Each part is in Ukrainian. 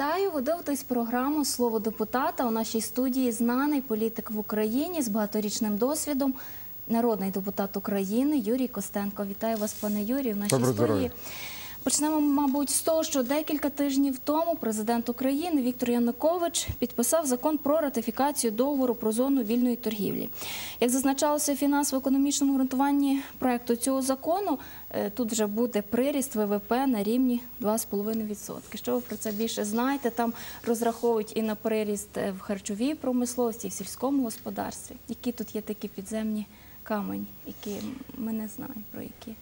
Вітаю! Ви дивитесь програму Слово депутата. У нашій студії знаний політик в Україні з багаторічним досвідом, народний депутат України Юрій Костенко. Вітаю вас, пане Юрію, в нашій Добре, студії. здоров'я. Почнемо, мабуть, з того, що декілька тижнів тому президент України Віктор Янукович підписав закон про ратифікацію договору про зону вільної торгівлі. Як зазначалося в фінансово-економічному ґрунтуванні проекту цього закону, е, тут вже буде приріст ВВП на рівні 2,5%. Що ви про це більше знаєте? Там розраховують і на приріст е, в харчовій промисловості, і в сільському господарстві. Які тут є такі підземні камені, які ми не знаємо про які.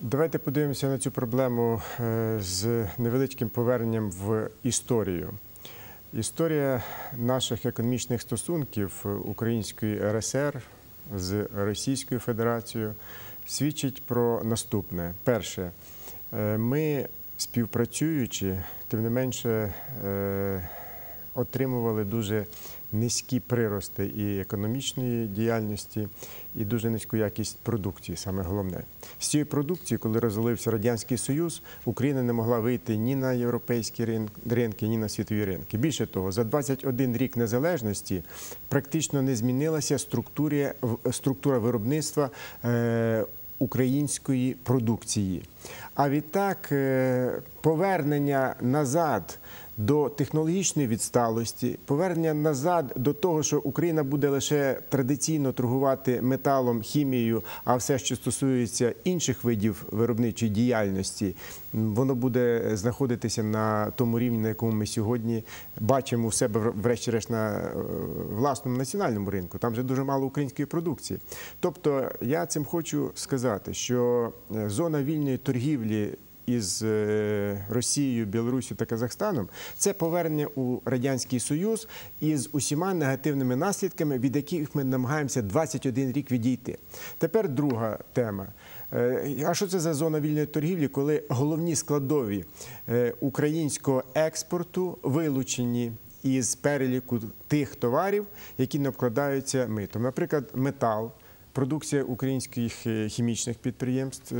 Давайте подивимося на цю проблему е, з невеличким поверненням в історію. Історія наших економічних стосунків Української РСР з Російською Федерацією свідчить про наступне: перше, е, ми співпрацюючи, тим не менше е, отримували дуже низькі прирости і економічної діяльності, і дуже низьку якість продукції, саме головне. З цієї продукції, коли розвалився Радянський Союз, Україна не могла вийти ні на європейські ринки, ні на світові ринки. Більше того, за 21 рік незалежності практично не змінилася структура, структура виробництва. е, Української продукції. А відтак е, повернення назад до технологічної відсталості, повернення назад до того, що Україна буде лише традиційно торгувати металом, хімією, а все, що стосується інших видів виробничої діяльності, воно буде знаходитися на тому рівні, на якому ми сьогодні бачимо у себе врешті-решт на е, власному національному ринку. Там вже дуже мало української продукції. Тобто я цим хочу сказати, що е, зона вільної торгівлі із е, Росією, Білорусію та Казахстаном це повернення у радянський союз із усіма негативними наслідками, від яких ми намагаємося 21 рік відійти. Тепер друга тема. Е, А що це за зона вільної торгівлі, коли головні складові е, українського експорту вилучені із переліку тих товарів, які не обкладаються митом? Наприклад, метал, продукція українських хімічних підприємств.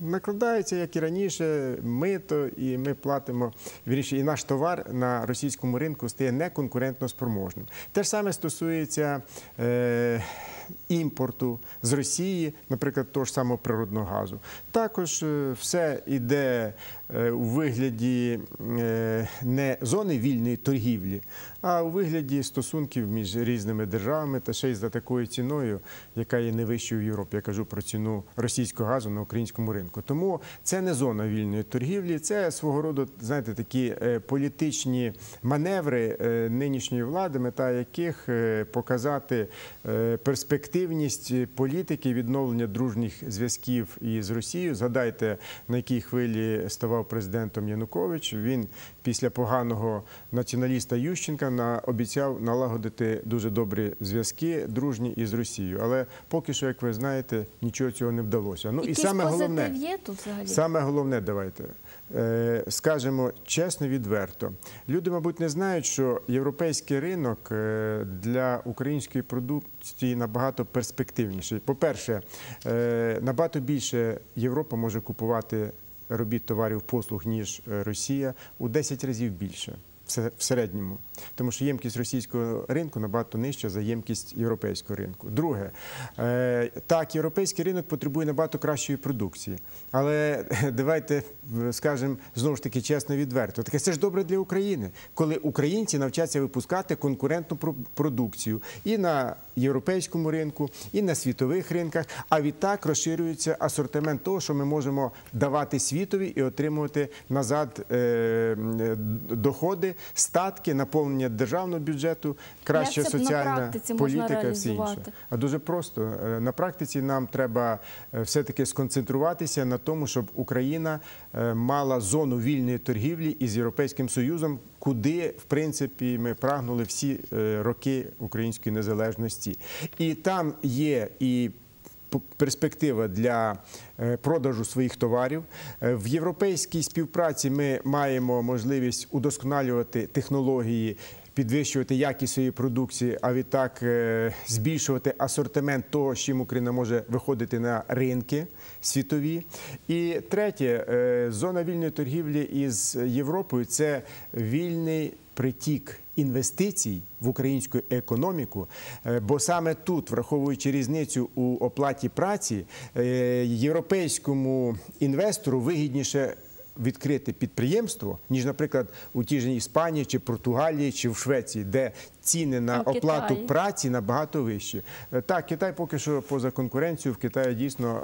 Накладається, як і раніше, мито, і ми платимо вірніше, і наш товар на російському ринку стає неконкурентно спроможним. Те ж саме стосується е, імпорту з Росії, наприклад, того ж самого природного газу. Також е, все йде е, у вигляді е, не зони вільної торгівлі, а у вигляді стосунків між різними державами та ще й за такою ціною, яка є не вищою в Європі. Я кажу про ціну російського газу на українському ринку. Тому це не зона вільної торгівлі, це свого роду, знаєте, такі політичні маневри нинішньої влади, мета яких показати е, перспективність політики відновлення дружніх зв'язків із Росією. Згадайте, на якій хвилі ставав президентом Янукович. Він після поганого націоналіста Ющенка на обіцяв налагодити дуже добрі зв'язки дружні із Росією. Але поки що, як ви знаєте, нічого цього не вдалося. Ну Якийсь і саме головне є тут взагалі? Саме головне, давайте скажемо чесно, відверто. Люди, мабуть, не знають, що європейський ринок е, для української продукції набагато перспективніший. По-перше, е, набагато більше Європа може купувати робіт товарів послуг, ніж е, Росія, у 10 разів більше. В середньому, тому що ємкість російського ринку набагато нижча за ємкість європейського ринку. Друге, е, так, європейський ринок потребує набагато кращої продукції, але е, давайте е, скажемо знову ж таки чесно відверто. Таке це ж добре для України, коли українці навчаться випускати конкурентну про- продукцію і на європейському ринку, і на світових ринках. А відтак розширюється асортимент того, що ми можемо давати світові і отримувати назад доходи, статки, наповнення державного бюджету, краща Як це соціальна практиці політика, і все інше. А дуже просто Е, на практиці нам треба е, все-таки сконцентруватися на тому, щоб Україна е, мала зону вільної торгівлі із Європейським Союзом, куди в принципі ми прагнули всі роки української незалежності, і там є і перспектива для е, продажу своїх товарів. Е, В європейській співпраці ми маємо можливість удосконалювати технології. підвищувати якість своєї продукції, а відтак е, збільшувати асортимент того, з чим Україна може виходити на ринки світові. І третє, зона вільної торгівлі із Європою це вільний притік інвестицій в українську економіку, е, бо саме тут, враховуючи різницю у оплаті праці, е, європейському інвестору вигідніше відкрити підприємство, ніж, наприклад, у тій ж Іспанії чи Португалії чи в Швеції, де ціни на А оплату праці набагато вищі. Е, Так, Китай поки що поза конкуренцією. В Китаї дійсно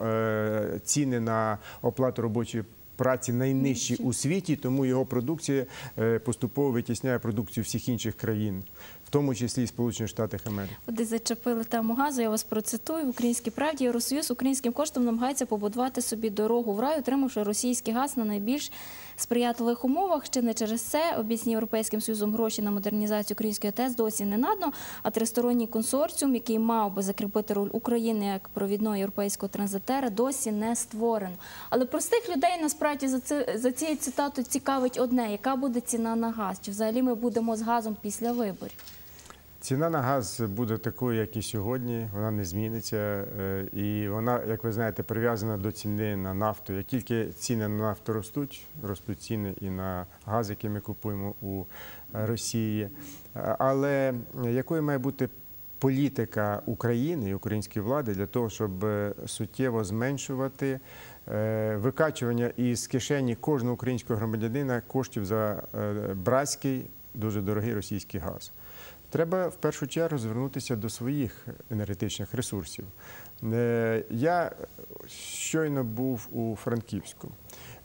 ціни на оплату робочої. Праці найнижчі у світі, тому його продукція е, поступово витісняє продукцію всіх інших країн, в тому числі і Сполучених Штатів Америки. Ви зачепили тему газу. Я вас процитую в українській правді. Євросоюз українським коштом намагається побудувати собі дорогу в рай, отримавши російський газ на найбільш сприятливих умовах. Ще не через це обіцяні європейським союзом гроші на модернізацію української ТЕС досі не надано. А тристоронній консорціум, який мав би закріпити роль України як провідного європейського транзитера, досі не створено. Але простих людей насправді за це за цією цитатою цікавить одне: яка буде ціна на газ? Чи взагалі ми будемо з газом після виборів? Ціна на газ буде такою, як і сьогодні. Вона не зміниться. е, І вона, як ви знаєте, прив'язана до ціни на нафту. Як тільки ціни на нафту ростуть, ростуть ціни і на газ, який ми купуємо у Росії. Е, Але якою має бути політика України і української влади для того, щоб е, суттєво зменшувати викачування із кишені кожного українського громадянина коштів за братський, дуже дорогий російський газ? Треба в першу чергу звернутися до своїх енергетичних ресурсів. Е, Я щойно був у Франківську.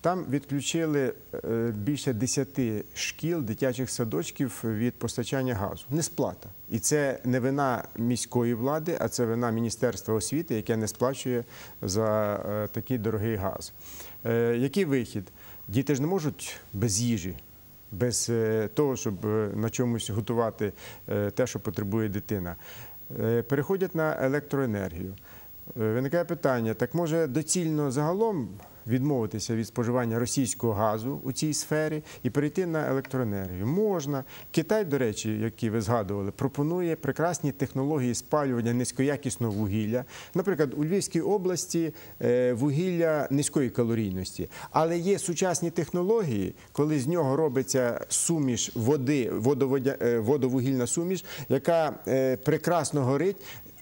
Там відключили е, більше 10 шкіл, дитячих садочків від постачання газу. Не сплата. І це не вина міської влади, а це вина Міністерства освіти, яке не сплачує за е, такий дорогий газ. Який вихід? Діти ж не можуть без їжі без е, того, щоб е, на чомусь готувати е, те, що потребує дитина. Переходять на електроенергію. Е, Виникає питання: так може доцільно загалом відмовитися від споживання російського газу у цій сфері і перейти на електроенергію? Можна. Китай, до речі, який ви згадували, пропонує прекрасні технології спалювання низькоякісного вугілля. Наприклад, у Львівській області е, вугілля низької калорійності, але є сучасні технології, коли з нього робиться суміш води, е, водовугільна суміш, яка прекрасно горить.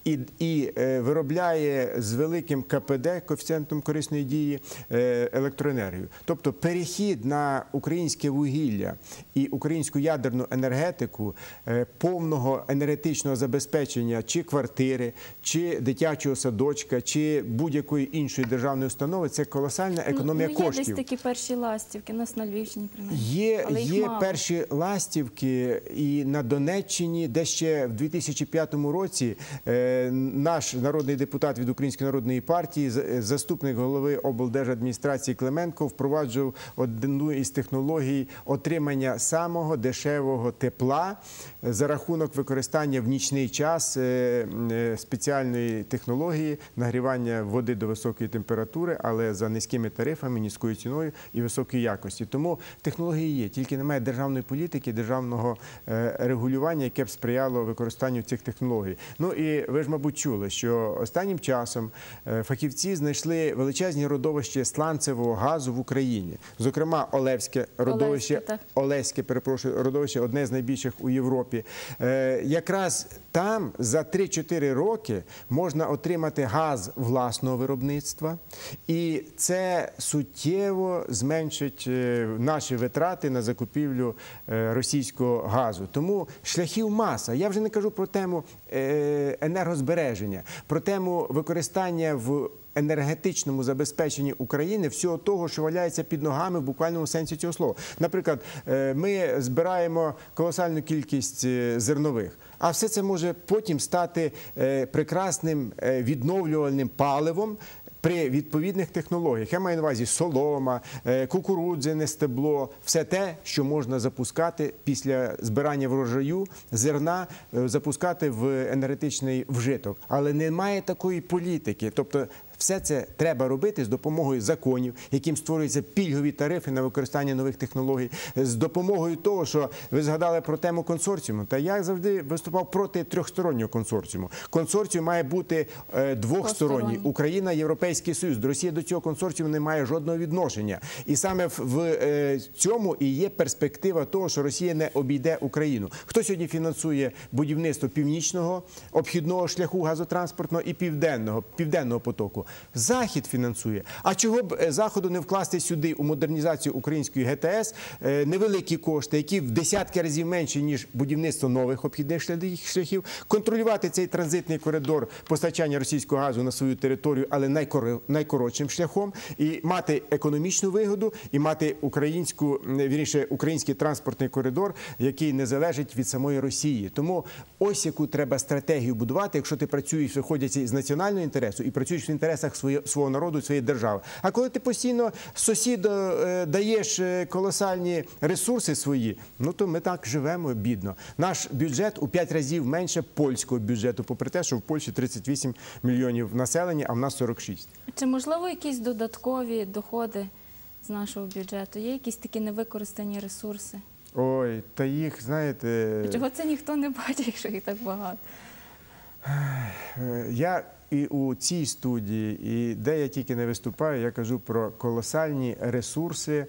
І, і е, виробляє з великим КПД, коефіцієнтом корисної дії, е, електроенергію. Тобто перехід на українське вугілля і українську ядерну енергетику е, повного енергетичного забезпечення чи квартири, чи дитячого садочка, чи будь-якої іншої державної установи це колосальна економія ну, є коштів. десь такі перші ластівки, нас на Львівщині принаймні. Є, Але є перші ластівки і на Донеччині, де ще в 2005 році е, наш народний депутат від Української народної партії, заступник голови облдержадміністрації Клименко, впроваджував одну із технологій отримання самого дешевого тепла е, за рахунок використання в нічний час е, е, спеціальної технології нагрівання води до високої температури, але за низькими тарифами, низькою ціною і високої якості. Тому технології є, тільки немає державної політики, державного регулювання, яке б сприяло використанню цих технологій. Ну і ви ж, мабуть, чули, що останнім часом е, фахівці знайшли величезні родовища сланцевого газу в Україні, зокрема Олевське родовище, Олевське, так. Олеське, перепрошую, родовище одне з найбільших у Європі. Е, якраз там за 3-4 роки можна отримати газ власного виробництва, і це суттєво зменшить е, наші витрати на закупівлю російського газу. Тому шляхів маса. Я вже не кажу про тему енергозбереження, про тему використання в енергетичному забезпеченні України всього того, що валяється під ногами в буквальному сенсі цього слова. Наприклад, е, ми збираємо колосальну кількість е, зернових. А все це може потім стати е, прекрасним е, відновлювальним паливом. При відповідних технологіях я маю на увазі солома, е, кукурудзяне стебло, все те, що можна запускати після збирання врожаю зерна, е, запускати в енергетичний вжиток. Але немає такої політики. Тобто Все це треба робити з допомогою законів, яким створюються пільгові тарифи на використання нових технологій, з допомогою того, що ви згадали про тему консорціуму. Та я завжди виступав проти трьохстороннього консорціуму. Консорціум має бути е, двохсторонній. Україна, Європейський Союз. До Росії до цього консорціуму не має жодного відношення. І саме в, в е, цьому і є перспектива того, що Росія не обійде Україну. Хто сьогодні фінансує будівництво північного обхідного шляху газотранспортного і південного південного потоку? Захід фінансує. А чого б е, заходу не вкласти сюди у модернізацію української ГТС е, невеликі кошти, які в десятки разів менші ніж будівництво нових обхідних шлях- шляхів, контролювати цей транзитний коридор постачання російського газу на свою територію, але найкор- найкоротшим шляхом, і мати економічну вигоду, і мати українську вірніше, український транспортний коридор, який не залежить від самої Росії. Тому ось яку треба стратегію будувати, якщо ти працюєш, виходячи з національного інтересу і працюєш в інтересах своє- свого народу, своєї держави. А коли ти постійно сусіду е, даєш е, колосальні ресурси свої, ну то ми так живемо бідно. Наш бюджет у 5 разів менше польського бюджету, попри те, що в Польщі 38 мільйонів населення, а в нас 46. Чи можливо якісь додаткові доходи з нашого бюджету? Є якісь такі невикористані ресурси? Ой, та їх, знаєте, Чого це ніхто не бачить, якщо їх так багато? Е, Я і у цій студії, і де я тільки не виступаю, я кажу про колосальні ресурси,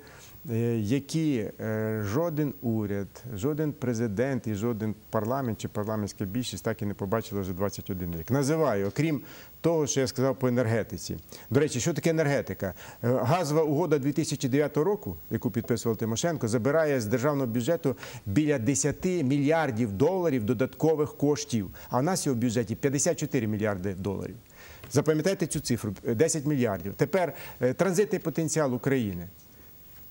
які е, жоден уряд, жоден президент і жоден парламент чи парламентська більшість так і не побачила за 21 рік. Називаю, окрім того, що я сказав по енергетиці. До речі, що таке енергетика? Е, Газова угода 2009 року, яку підписував Тимошенко, забирає з державного бюджету біля 10 мільярдів доларів додаткових коштів. А в нас його в бюджеті 54 мільярди доларів. Запам'ятайте цю цифру 10 мільярдів. Тепер е, транзитний потенціал України.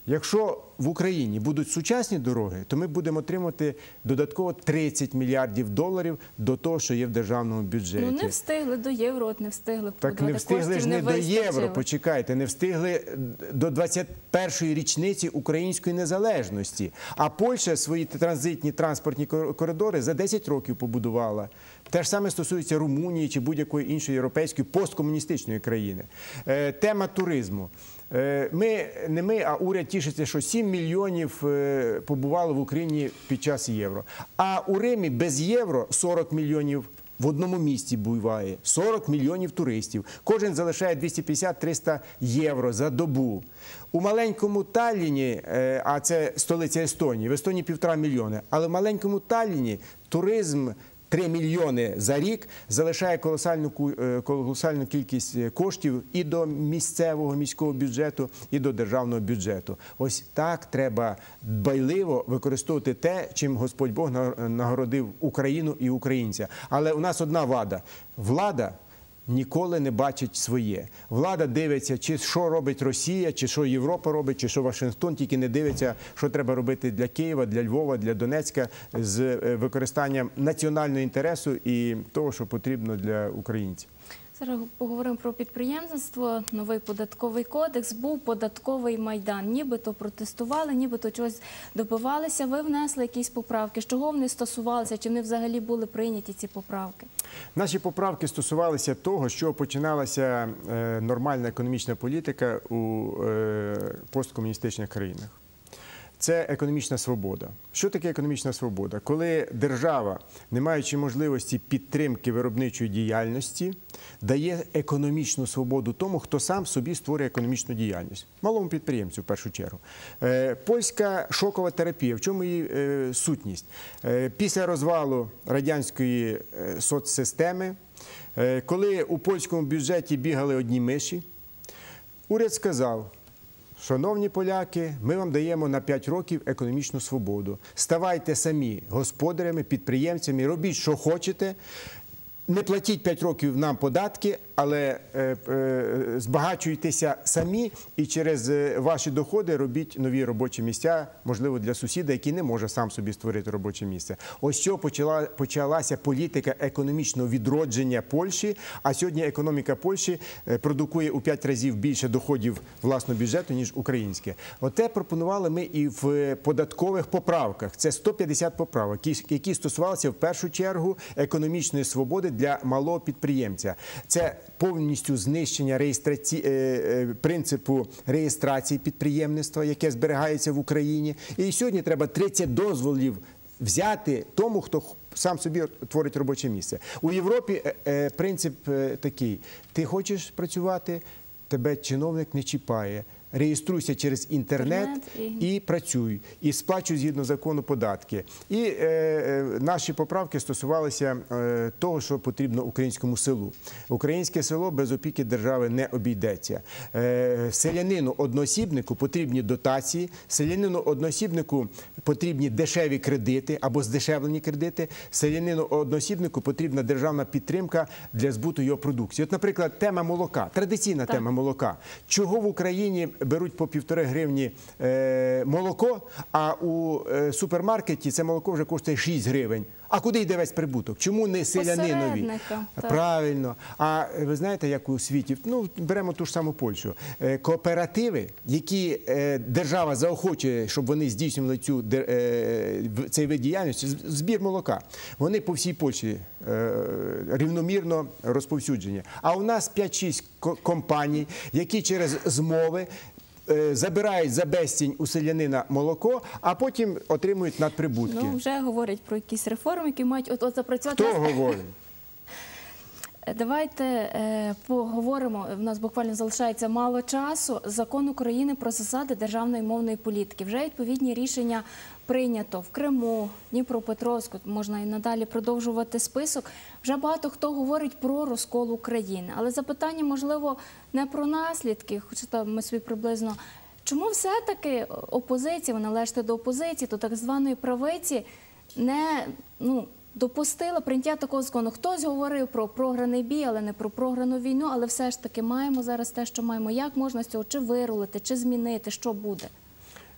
Якщо в Україні будуть сучасні дороги, то ми будемо отримати додатково 30 мільярдів доларів до того, що є в державному бюджеті. Ну не встигли до євро, от не встигли Так не встигли ж не до євро. Почекайте, не встигли до 21-ї річниці української незалежності. А Польща свої транзитні транспортні кор- коридори за 10 років побудувала. Те ж саме стосується Румунії чи будь-якої іншої європейської посткомуністичної країни. Е, Тема туризму. Е, Ми не ми, а уряд тішиться, що 7 мільйонів е, побувало в Україні під час євро. А у Римі без євро 40 мільйонів в одному місті буває 40 мільйонів туристів. Кожен залишає 250-300 євро за добу. У маленькому Талліні, е, а це столиця Естонії, в Естонії півтора мільйони, але в маленькому Талліні туризм. 3 мільйони за рік залишає колосальну е, колосальну кількість е, коштів і до місцевого міського бюджету, і до державного бюджету. Ось так треба дбайливо використовувати те, чим Господь Бог на- нагородив Україну і українця. Але у нас одна вада влада. Ніколи не бачить своє. Влада дивиться, чи що робить Росія, чи що Європа робить, чи що Вашингтон, тільки не дивиться, що треба робити для Києва, для Львова, для Донецька з е, використанням національного інтересу і того, що потрібно для українців. Зараз поговоримо про підприємництво. Новий податковий кодекс був податковий майдан. Нібито протестували, нібито чогось добивалися. Ви внесли якісь поправки. З чого вони стосувалися? Чи вони взагалі були прийняті ці поправки? Наші поправки стосувалися того, що починалася е, нормальна економічна політика у е, посткомуністичних країнах. Це економічна свобода. Що таке економічна свобода? Коли держава, не маючи можливості підтримки виробничої діяльності, дає економічну свободу тому, хто сам собі створює економічну діяльність, малому підприємцю в першу чергу. Е, Польська шокова терапія. В чому її е, сутність? Е, Після розвалу радянської соцсистеми, коли у польському бюджеті бігали одні миші, уряд сказав. Шановні поляки, ми вам даємо на 5 років економічну свободу. Ставайте самі господарями, підприємцями, робіть, що хочете. Не платіть 5 років нам податки, але е, е, збагачуйтеся самі і через е, ваші доходи робіть нові робочі місця, можливо, для сусіда, який не може сам собі створити робоче місце. Ось що почала почалася політика економічного відродження Польщі. А сьогодні економіка Польщі е, продукує у 5 разів більше доходів власного бюджету ніж українське. Оте пропонували ми і в податкових поправках. Це 150 поправок, які- які стосувалися в першу чергу економічної свободи для малого підприємця. Це повністю знищення реєстраці... е, е, принципу реєстрації підприємництва, яке зберігається в Україні. І сьогодні треба 30 дозволів взяти тому, хто сам собі творить робоче місце. У Європі е, принцип такий: ти хочеш працювати, тебе чиновник не чіпає. Реєструйся через інтернет Інтернет і- і працюй, і сплачуй згідно закону податки. І е, е, наші поправки стосувалися е, того, що потрібно українському селу. Українське село без опіки держави не обійдеться. Е, селянину одноосібнику потрібні дотації, селянину одноосібнику потрібні дешеві кредити або здешевлені кредити. Селянину одноосібнику потрібна державна підтримка для збуту його продукції. От, наприклад, тема молока, традиційна тема молока. Чого в Україні беруть по півтори гривні е, молоко, а у е, супермаркеті це молоко вже коштує 6 гривень. А куди йде весь прибуток? Чому не селянинові? Правильно. А ви знаєте, як у світі, ну беремо ту ж саму Польщу. Е, Кооперативи, які держава заохочує, щоб вони здійснювали цю цей вид діяльності, збір молока. Вони по всій Польщі рівномірно розповсюджені. А у нас 5-6 компаній, які через змови. Е, Забирають за безцінь у селянина молоко, а потім отримують надприбутки. Ну, вже говорять про якісь реформи, які мають от, от запрацювати. Хто говорить? Давайте е, поговоримо. В нас буквально залишається мало часу. Закон України про засади державної мовної політики. Вже відповідні рішення прийнято в Криму, Дніпропетровську. Можна і надалі продовжувати список. Вже багато хто говорить про розкол України. Але запитання, можливо, не про наслідки, хоча там ми собі приблизно. Чому все-таки опозиція, ви належите до опозиції, до так званої правиці, не ну, допустила прийняття такого закону. Хтось говорив про програний бій, але не про програну війну. Але все ж таки маємо зараз те, що маємо. Як можна з цього чи вирулити, чи змінити, що буде?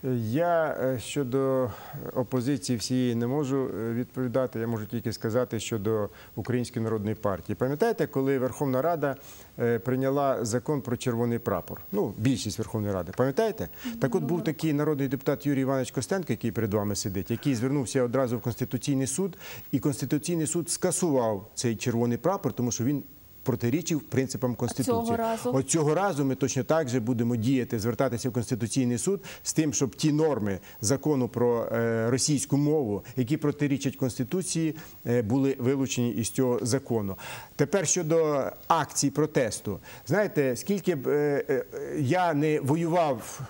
Я е, щодо опозиції всієї не можу е, відповідати. Я можу тільки сказати щодо Української народної партії. Пам'ятаєте, коли Верховна Рада е, прийняла закон про червоний прапор? Ну, більшість Верховної Ради. Пам'ятаєте? Так от був такий народний депутат Юрій Іванович Костенко, який перед вами сидить, який звернувся одразу в Конституційний суд, і Конституційний суд скасував цей червоний прапор, тому що він протирічив принципам Конституції. цього разу? От цього разу ми точно так же будемо діяти, звертатися в Конституційний суд з тим, щоб ті норми закону про е, російську мову, які протирічать Конституції, е, були вилучені із цього закону. Тепер щодо акцій протесту, знаєте, скільки б е, я не воював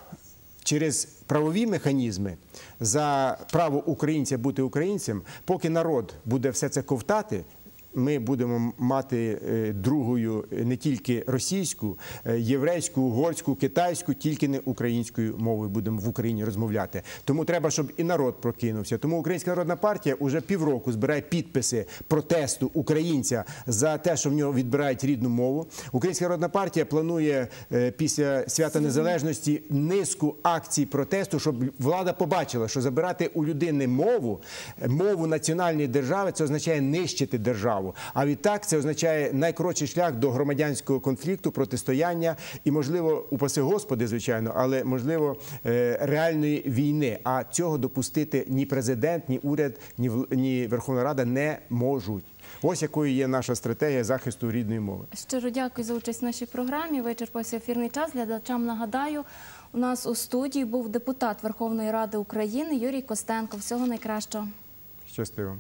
через правові механізми за право українця бути українцем, поки народ буде все це ковтати. Ми будемо мати е, другою е, не тільки російську, е, єврейську, угорську, китайську, тільки не українською мовою будемо в Україні розмовляти. Тому треба, щоб і народ прокинувся. Тому Українська народна партія уже півроку збирає підписи протесту українця за те, що в нього відбирають рідну мову. Українська народна партія планує після свята незалежності низку акцій протесту, щоб влада побачила, що забирати у людини мову, мову національної держави, це означає нищити державу. А відтак це означає найкоротший шлях до громадянського конфлікту, протистояння і, можливо, упаси Господи, звичайно, але можливо е, реальної війни. А цього допустити ні президент, ні уряд, ні Верховна Рада не можуть. Ось якою є наша стратегія захисту рідної мови. Щиро дякую за участь в нашій програмі. Вичерпався ефірний час. Глядачам нагадаю, у нас у студії був депутат Верховної Ради України Юрій Костенко. Всього найкращого. Щасливо.